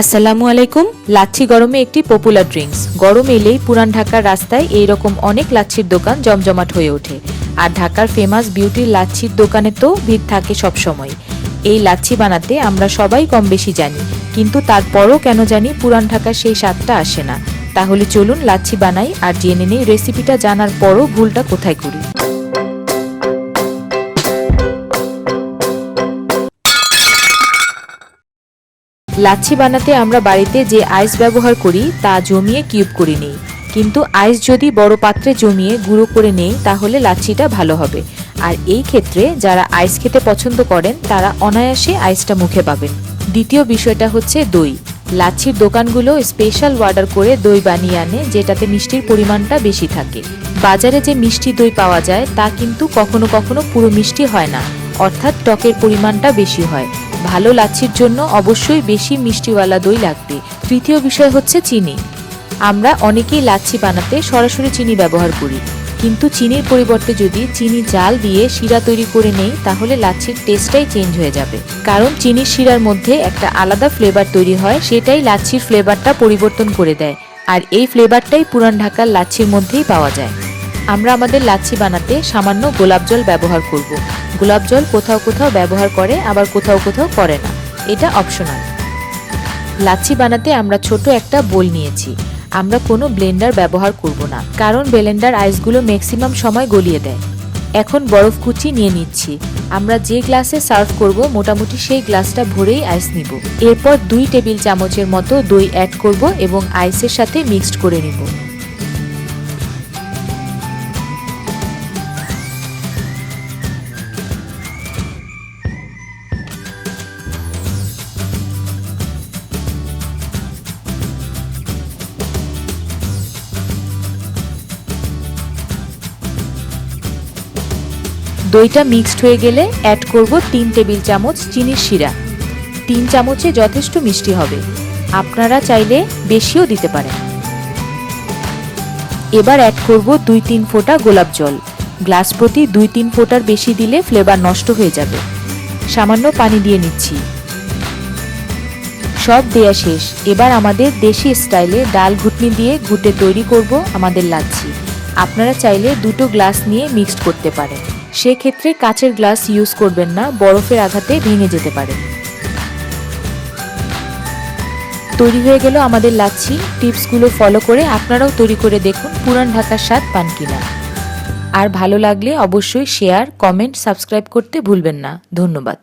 আসসালামু আলাইকুম। লাচ্ছি গরমে একটি পপুলার ড্রিঙ্কস গরম এলেই পুরান ঢাকার রাস্তায় এই রকম অনেক লাচ্ছির দোকান জমজমাট হয়ে ওঠে। আর ঢাকার ফেমাস বিউটির লাচ্ছির দোকানে তো ভিড় থাকে সবসময়। এই লাচ্ছি বানাতে আমরা সবাই কম বেশি জানি। কিন্তু তারপরও কেন জানি পুরান ঢাকার সেই স্বাদটা আসে না। তাহলে চলুন লাচ্ছি বানাই আর জেনে নেই রেসিপিটা জানার পরও ভুলটা কোথায় করি। লাচ্ছি বানাতে আমরা বাড়িতে যে আইস ব্যবহার করি, তা জমিয়ে কিউব করে নিই। কিন্তু আইস যদি বড় পাত্রে জমিয়ে গুঁড়ো করে নেই, তাহলে লাচ্ছিটা ভালো হবে। আর এই ক্ষেত্রে যারা আইস খেতে পছন্দ করেন, তারা অনায়াসে আইসটা মুখে পাবেন। দ্বিতীয় বিষয়টা হচ্ছে দই। লাচ্ছির দোকানগুলো স্পেশাল অর্ডার করে দই বানিয়ে আনে, যেটাতে মিষ্টির পরিমাণটা বেশি থাকে। বাজারে যে মিষ্টি দই পাওয়া যায়, তা কিন্তু কখনো কখনো পুরো মিষ্টি হয় না, অর্থাৎ টকের পরিমাণটা বেশি হয়। ভালো লাচ্ছির জন্য অবশ্যই বেশি মিষ্টিওয়ালা দই লাগবে। তৃতীয় বিষয় হচ্ছে চিনি। আমরা অনেকেই লাচ্ছি বানাতে সরাসরি চিনি ব্যবহার করি। কিন্তু চিনির পরিবর্তে যদি চিনি জাল দিয়ে শিরা তৈরি করে নেই, তাহলে লাচ্ছির টেস্টটাই চেঞ্জ হয়ে যাবে। কারণ চিনির শিরার মধ্যে একটা আলাদা ফ্লেভার তৈরি হয়, সেটাই লাচ্ছির ফ্লেভারটা পরিবর্তন করে দেয়। আর এই ফ্লেভারটাই পুরান ঢাকার লাচ্ছির মধ্যেই পাওয়া যায়। আমরা আমাদের লাচ্ছি বানাতে সামান্য গোলাপ জল ব্যবহার করব। গোলাপ জল কোথাও কোথাও ব্যবহার করে, আবার কোথাও কোথাও করে না। এটা অপশনাল লাচ্ছি বানাতে আমরা ছোট একটা বোল নিয়েছি। আমরা কোনো ব্লেন্ডার ব্যবহার করব না, কারণ ব্লেন্ডার আইসগুলো ম্যাক্সিমাম সময় গলিয়ে দেয়। এখন বরফ কুচি নিয়ে নিচ্ছি। আমরা যে গ্লাসে সার্ভ করব, মোটামুটি সেই গ্লাসটা ভরেই আইস নিব। এরপর দুই টেবিল চামচের মতো দই অ্যাড করব এবং আইসের সাথে মিক্সড করে নিব। দইটা মিক্সড হয়ে গেলে অ্যাড করব তিন টেবিল চামচ চিনির শিরা। তিন চামচে যথেষ্ট মিষ্টি হবে। আপনারা চাইলে বেশিও দিতে পারেন। এবার অ্যাড করব দুই তিন ফোঁটা গোলাপ জল। গ্লাস প্রতি দুই তিন ফোঁটার বেশি দিলে ফ্লেভার নষ্ট হয়ে যাবে। সামান্য পানি দিয়ে নিচ্ছি। সব দেয়া শেষ। এবার আমাদের দেশি স্টাইলে ডাল ঘুটনি দিয়ে ঘুটে তৈরি করব আমাদের লাচ্ছি। আপনারা চাইলে দুটো গ্লাস নিয়ে মিক্সড করতে পারেন। সেক্ষেত্রে কাচের গ্লাস ইউজ করবেন না, বরফের আঘাতে ভেঙে যেতে পারে। তৈরি হয়ে গেল আমাদের লাচ্ছি। টিপসগুলো ফলো করে আপনারাও তৈরি করে দেখুন পুরান ঢাকার স্বাদ পান কিনা। আর ভালো লাগলে অবশ্যই শেয়ার, কমেন্ট, সাবস্ক্রাইব করতে ভুলবেন না। ধন্যবাদ।